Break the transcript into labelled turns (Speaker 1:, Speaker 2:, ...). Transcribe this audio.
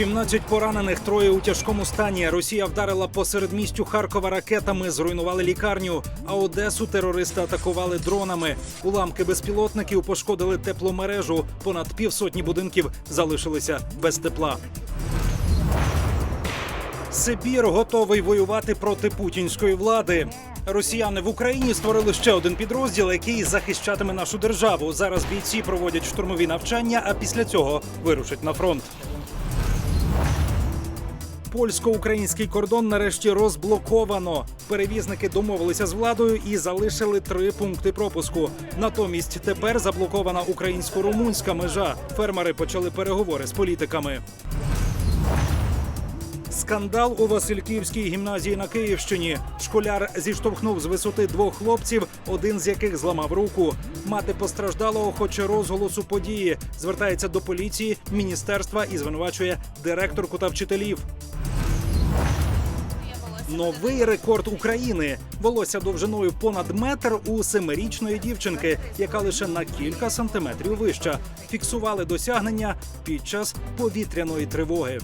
Speaker 1: 17 поранених, троє у тяжкому стані. Росія вдарила по середмістю Харкова ракетами, зруйнували лікарню. А Одесу терористи атакували дронами. Уламки безпілотників пошкодили тепломережу. Понад півсотні будинків залишилися без тепла. Сибір готовий воювати проти путінської влади. Росіяни в Україні створили ще один підрозділ, який захищатиме нашу державу. Зараз бійці проводять штурмові навчання, а після цього вирушать на фронт. Польсько-український кордон нарешті розблоковано. Перевізники домовилися з владою і залишили три пункти пропуску. Натомість тепер заблокована українсько-румунська межа. Фермери почали переговори з політиками. Скандал у Васильківській гімназії на Київщині. Школяр зіштовхнув з висоти двох хлопців, один з яких зламав руку. Мати постраждалого хоче розголосу події. Звертається до поліції, міністерства і звинувачує директорку та вчителів. Новий рекорд України. Волосся довжиною понад метр у семирічної дівчинки, яка лише на кілька сантиметрів вища. Фіксували досягнення під час повітряної тривоги.